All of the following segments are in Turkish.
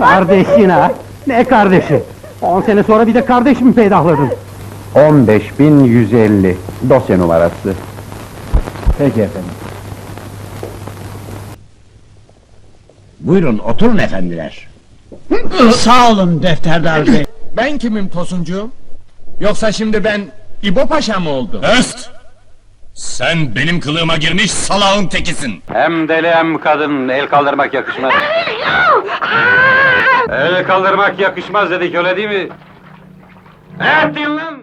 Kardeşin ha? Ne kardeşi? 10 sene sonra bir de kardeş mi peydahladın? 15150 dosya numarası. Peki efendim. Buyurun oturun efendiler. Sağ olun defterdar bey. Ben kimim Tosuncuğum? Yoksa şimdi ben İbo Paşa mı oldum? Öst! Sen benim kılığıma girmiş salağın tekisin. Hem deli hem kadın el kaldırmak yakışmaz. el kaldırmak yakışmaz dedik öyle değil mi? Ne ettin lan?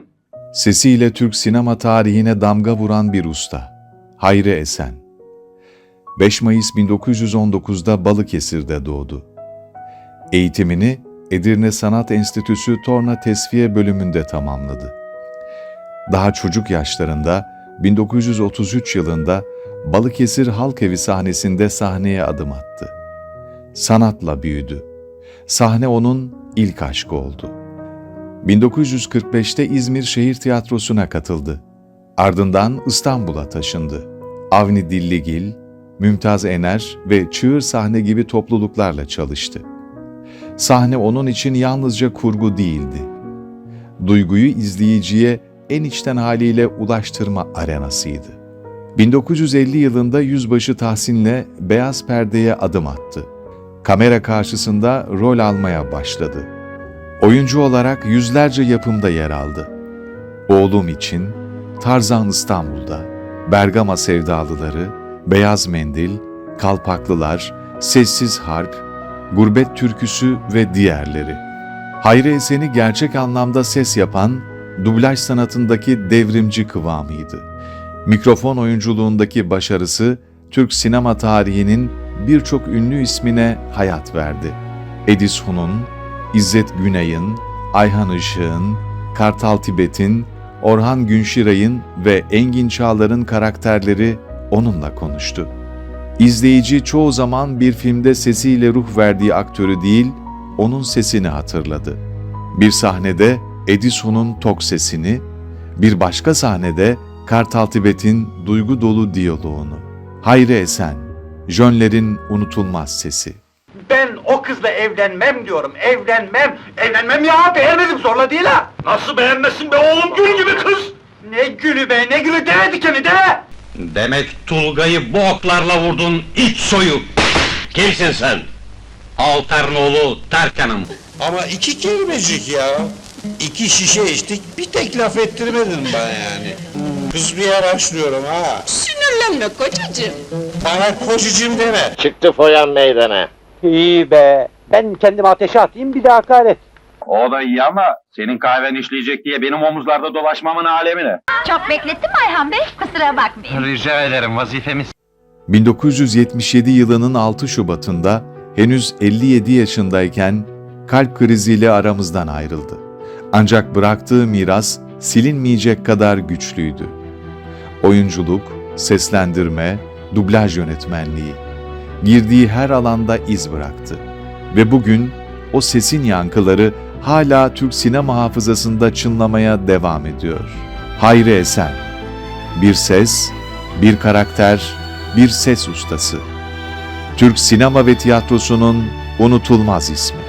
Sesiyle Türk sinema tarihine damga vuran bir usta. Hayri Esen. 5 Mayıs 1919'da Balıkesir'de doğdu. Eğitimini Edirne Sanat Enstitüsü Torna Tesviye bölümünde tamamladı. Daha çocuk yaşlarında 1933 yılında Balıkesir Halk Evi sahnesinde sahneye adım attı. Sanatla büyüdü. Sahne onun ilk aşkı oldu. 1945'te İzmir Şehir Tiyatrosu'na katıldı. Ardından İstanbul'a taşındı. Avni Dilligil, Mümtaz Ener ve Çığır Sahne gibi topluluklarla çalıştı. Sahne onun için yalnızca kurgu değildi. Duyguyu izleyiciye en içten haliyle ulaştırma arenasıydı. 1950 yılında Yüzbaşı Tahsin'le Beyaz Perde'ye adım attı. Kamera karşısında rol almaya başladı. Oyuncu olarak yüzlerce yapımda yer aldı. Oğlum için, Tarzan İstanbul'da, Bergama Sevdalıları, Beyaz Mendil, Kalpaklılar, Sessiz Harp, Gurbet Türküsü ve diğerleri. Hayri Esen'i gerçek anlamda ses yapan, dublaj sanatındaki devrimci kıvamıydı. Mikrofon oyunculuğundaki başarısı, Türk sinema tarihinin birçok ünlü ismine hayat verdi. Edis Hun'un, İzzet Günay'ın, Ayhan Işık'ın, Kartal Tibet'in, Orhan Günşiray'ın ve Engin Çağlar'ın karakterleri onunla konuştu. İzleyici çoğu zaman bir filmde sesiyle ruh verdiği aktörü değil, onun sesini hatırladı. Bir sahnede Edison'un tok sesini, bir başka sahnede Kartal Tibet'in duygu dolu diyaloğunu. Hayri Esen, Jönler'in unutulmaz sesi. Ben o kızla evlenmem diyorum, evlenmem. Evlenmem ya, beğenmedim zorla değil ha. Nasıl beğenmesin be oğlum gül gibi kız? Ne gülü be, ne gülü deve dikeni deve. Demek Tulga'yı bu oklarla vurdun iç soyuk. Kimsin sen? Alternoğlu Terkan'ım. Ama iki kelimecik ya. İki şişe içtik, bir tek laf ettirmedin bana yani. Kız bir yer açlıyorum ha. Sinirlenme kocacığım. Bana kocacığım deme. Çıktı foyan meydana. İyi be. Ben kendimi ateşe atayım bir de hakaret. O da iyi ama senin kahven işleyecek diye benim omuzlarda dolaşmamın alemi ne? Çok beklettim mi Ayhan Bey? Kusura bakmayın. Rica ederim vazifemiz. 1977 yılının 6 Şubat'ında henüz 57 yaşındayken kalp kriziyle aramızdan ayrıldı. Ancak bıraktığı miras silinmeyecek kadar güçlüydü. Oyunculuk, seslendirme, dublaj yönetmenliği. Girdiği her alanda iz bıraktı. Ve bugün o sesin yankıları hala Türk sinema hafızasında çınlamaya devam ediyor. Hayri Esen Bir ses, bir karakter, bir ses ustası. Türk sinema ve tiyatrosunun unutulmaz ismi.